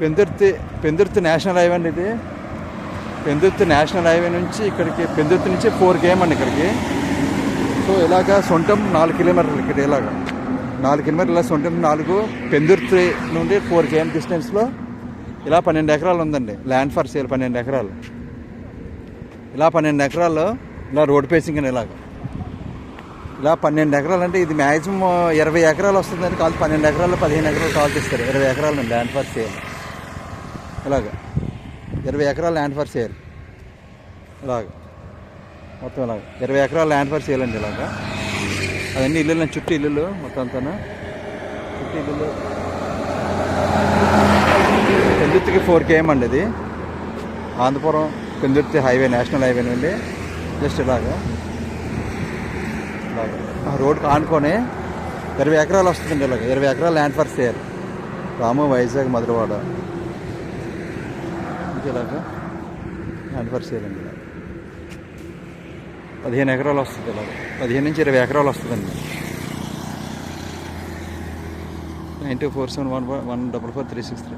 Pendurthi Pendurthi national highway అండి ఇది. Pendurthi national highway నుంచి ఇక్కడికి పెందుర్తి నుంచి ఫోర్ కేఎం అండి ఇక్కడికి. సో ఇలాగా సొంతం నాలుగు కిలోమీటర్లు ఇక్కడ ఇలాగా. నాలుగు కిలోమీటర్లు ఇలా సొంతం నాలుగు పెందుర్తి నుండి ఫోర్ కేఎం డిస్టెన్స్లో ఇలా పన్నెండు ఎకరాలు ఉందండి. ల్యాండ్ ఫర్ సేల్ పన్నెండు ఎకరాలు. ఇలా పన్నెండు ఎకరాలు ఇలా రోడ్ పేసింగ్ అని ఇలాగ. ఇలా పన్నెండు ఎకరాలు అంటే ఇది మ్యాక్సిమం ఇరవై ఎకరాలు వస్తుందని కాదు పన్నెండు ఎకరాలు పదిహేను ఎకరాలు కాల్ తీస్తారు ఇరవై ఎకరాలు ల్యాండ్ ఫర్ సేల్ ఇలాగ ఇరవై ఎకరాలు ల్యాండ్ ఫర్ సేల్ ఇలాగ మొత్తం ఇలాగ ఇరవై ఎకరాలు ల్యాండ్ ఫర్ సేల్ అండి ఇలాగ. అవన్నీ ఇల్లులు చుట్టూ ఇల్లులు మొత్తం అంతా చుట్టూ ఇల్లులు. పెందుర్తికి ఫోర్ కేఎం అండి ఇది. Andhrapuram Pendurthi highway national highway నుండి జస్ట్ ఇలాగా. ఇలాగ. రోడ్కి ఆనుకొని ఇరవై ఎకరాలు వస్తుందండి ఇలాగ. ఇరవై ఎకరాలు land for sale Ramu Vizag Madhurawada. ఇలాగా ల్యాండ్ ఫర్ పదిహేను ఎకరాలు వస్తుంది ఇలాగ. పదిహేను నుంచి ఇరవై ఎకరాలు వస్తుందండి. Nine two four seven one one double four three six three.